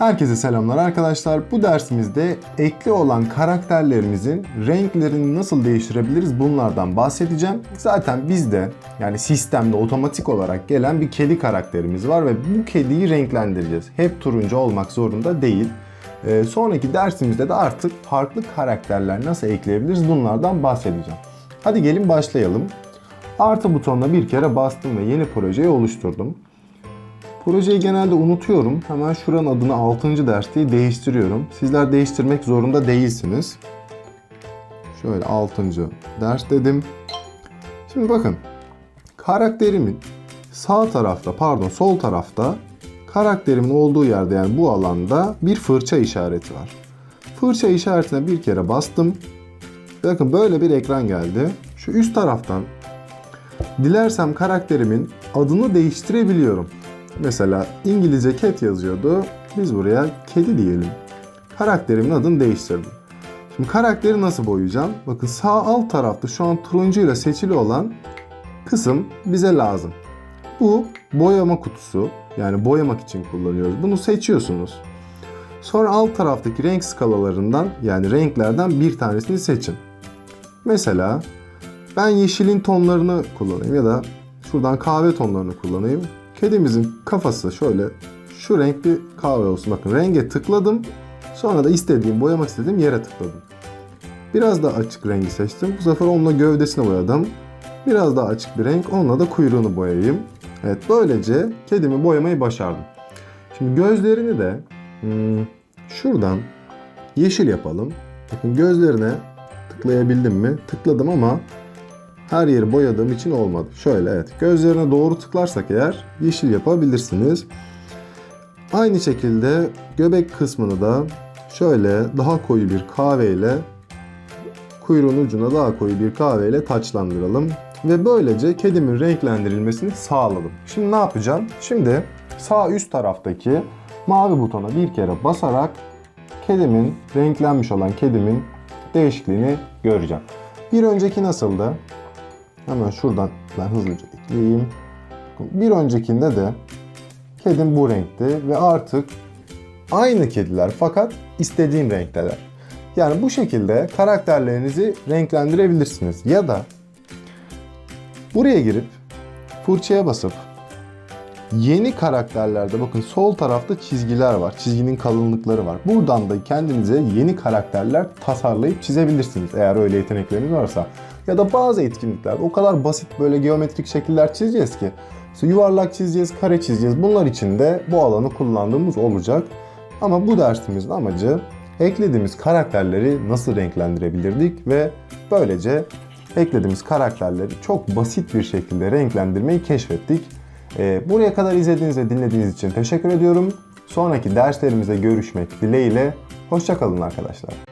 Herkese selamlar arkadaşlar. Bu dersimizde ekli olan karakterlerimizin renklerini nasıl değiştirebiliriz bunlardan bahsedeceğim. Zaten bizde yani sistemde otomatik olarak gelen bir kedi karakterimiz var ve bu kediyi renklendireceğiz. Hep turuncu olmak zorunda değil. Ee, sonraki dersimizde de artık farklı karakterler nasıl ekleyebiliriz bunlardan bahsedeceğim. Hadi gelin başlayalım. Artı butonuna bir kere bastım ve yeni projeyi oluşturdum. Projeyi genelde unutuyorum. Hemen şuranın adını 6. ders diye değiştiriyorum. Sizler değiştirmek zorunda değilsiniz. Şöyle 6. ders dedim. Şimdi bakın. Karakterimin sağ tarafta pardon sol tarafta karakterimin olduğu yerde yani bu alanda bir fırça işareti var. Fırça işaretine bir kere bastım. Bakın böyle bir ekran geldi. Şu üst taraftan dilersem karakterimin adını değiştirebiliyorum. Mesela İngilizce cat yazıyordu. Biz buraya kedi diyelim. Karakterimin adını değiştirdim. Şimdi karakteri nasıl boyayacağım? Bakın sağ alt tarafta şu an turuncuyla seçili olan kısım bize lazım. Bu boyama kutusu. Yani boyamak için kullanıyoruz. Bunu seçiyorsunuz. Sonra alt taraftaki renk skalalarından yani renklerden bir tanesini seçin. Mesela ben yeşilin tonlarını kullanayım ya da şuradan kahve tonlarını kullanayım. Kedimizin kafası şöyle şu renk bir kahve olsun. Bakın renge tıkladım. Sonra da istediğim, boyamak istediğim yere tıkladım. Biraz daha açık rengi seçtim. Bu sefer onunla gövdesini boyadım. Biraz daha açık bir renk. Onunla da kuyruğunu boyayayım. Evet böylece kedimi boyamayı başardım. Şimdi gözlerini de hmm, şuradan yeşil yapalım. Bakın gözlerine tıklayabildim mi? Tıkladım ama her yeri boyadığım için olmadı. Şöyle evet gözlerine doğru tıklarsak eğer yeşil yapabilirsiniz. Aynı şekilde göbek kısmını da şöyle daha koyu bir kahveyle kuyruğun ucuna daha koyu bir kahveyle taçlandıralım. Ve böylece kedimin renklendirilmesini sağladım. Şimdi ne yapacağım? Şimdi sağ üst taraftaki mavi butona bir kere basarak kedimin, renklenmiş olan kedimin değişikliğini göreceğim. Bir önceki nasıldı? Hemen şuradan ben hızlıca ekleyeyim. Bir öncekinde de kedim bu renkti ve artık aynı kediler fakat istediğim renkteler. Yani bu şekilde karakterlerinizi renklendirebilirsiniz. Ya da buraya girip fırçaya basıp yeni karakterlerde bakın sol tarafta çizgiler var. Çizginin kalınlıkları var. Buradan da kendinize yeni karakterler tasarlayıp çizebilirsiniz eğer öyle yetenekleriniz varsa. Ya da bazı etkinliklerde o kadar basit böyle geometrik şekiller çizeceğiz ki yuvarlak çizeceğiz, kare çizeceğiz. Bunlar için de bu alanı kullandığımız olacak. Ama bu dersimizin amacı eklediğimiz karakterleri nasıl renklendirebilirdik ve böylece eklediğimiz karakterleri çok basit bir şekilde renklendirmeyi keşfettik. Ee, buraya kadar izlediğiniz ve dinlediğiniz için teşekkür ediyorum. Sonraki derslerimize görüşmek dileğiyle. Hoşçakalın arkadaşlar.